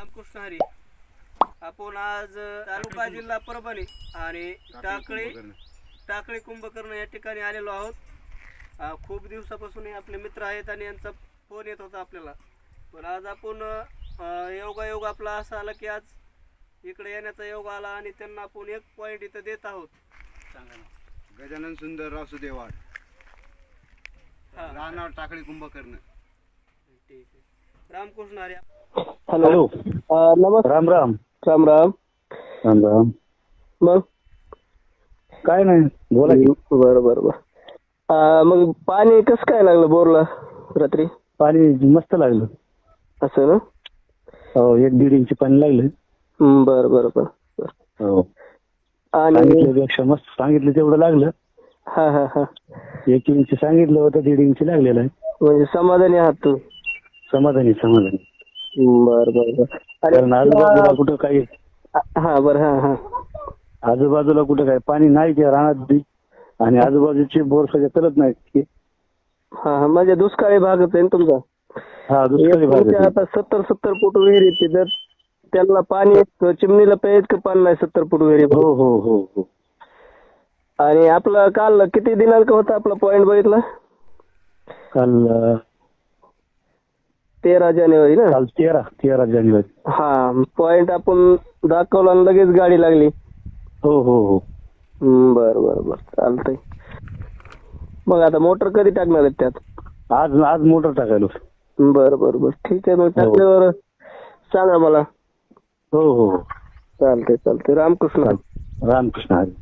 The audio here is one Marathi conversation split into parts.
रामकृष्ण हरी. आपण आज तालुका जिल्हा परभणी आणि टाकळी टाकळी कुंभकर्ण. या ठिकाणी आलेलो आहोत. खूप दिवसापासून आपले मित्र आहेत आणि यांचा फोन येत होता आपल्याला. पण आज आपण योगायोग आपला असा आला की आज इकडे येण्याचा योग आला आणि त्यांना आपण एक पॉईंट इथं देत आहोत. गजानन सुंदर रासुदेवाड राहणार टाकळी कुंभकर्ण. ठीक आहे. रामकृष्ण हॅलो. नमस्कार राम राम. राम राम. राम राम. मग? काय नाही बोला की. बरं बरं बरं. मग पाणी कसं काय लागलं बोरला रात्री? पाणी मस्त लागलं. असं ना? हो एक दीड इंच पाणी लागलं. हं, बरं बरं बरं बरं. हो. आणि सांगितल्यापेक्षा मस्त सांगितलं तेवढं लागलं. हा हा हा. एक इंच सांगितलं होतं दीड इंच लागलेलं आहे. म्हणजे समाधानी आहात तुम्ही. समाधानी समाधानी. बरं बरं बरं. कारण आजूबाजूला कुठं काही हा बरं हा हा. आजूबाजूला कुठं काही पाणी नाही त्या रानात बी आणि आजूबाजूचे बोर सगळे चलत नाहीत की. हा हा म्हणजे दुष्काळी भागच आहे ना तुमचा. हा दुष्काळी भाग तुमच्या. आता सत्तर सत्तर फूट विहीर येते तर त्यांना पाणी चिमणीला प्यायचं का पाणी नाही सत्तर फूट विहिरी हो हो हो हो. आणि आपलं काल किती दिनांक होता आपला पॉईंट बघितला? काल अं, तेरा जानेवारी ना? काल तेरा तेरा जानेवारी. हा पॉइंट आपण दाखवला आणि लगेच गाडी लागली. हो हो हो. हम्म, बर बर बर. चालतंय. मग आता मोटर कधी टाकणार आहेत त्यात? आज आज मोटर टाकायलो बर बर बर. ठीक आहे मग टाकल्यावर सांगा मला. हो हो हो. चालतंय चालतंय. रामकृष्ण. रामकृष्ण हरी.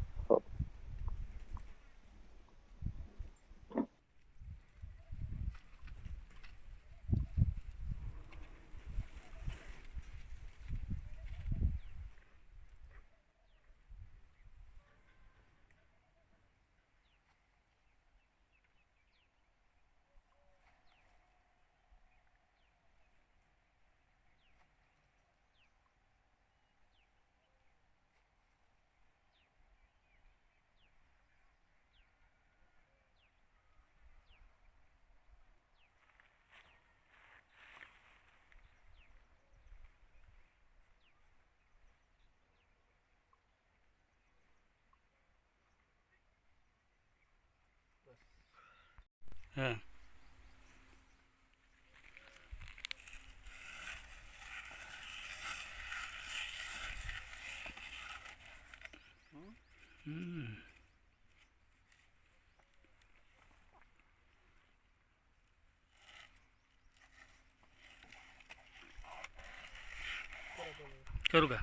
करू का?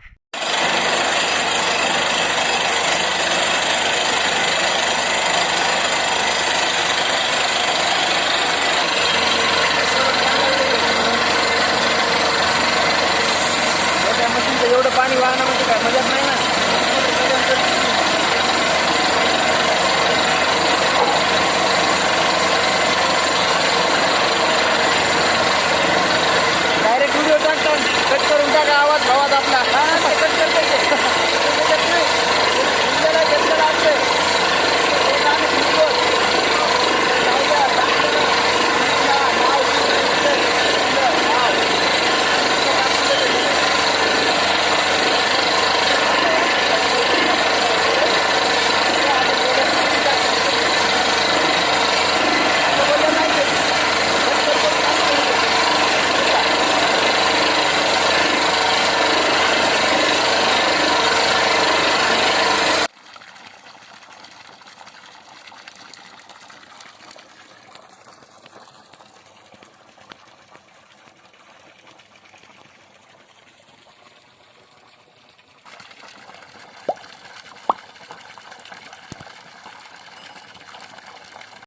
काय डायरेक्ट व्हिडिओ टाकतात कट करून टाका आवाज भावात आपला.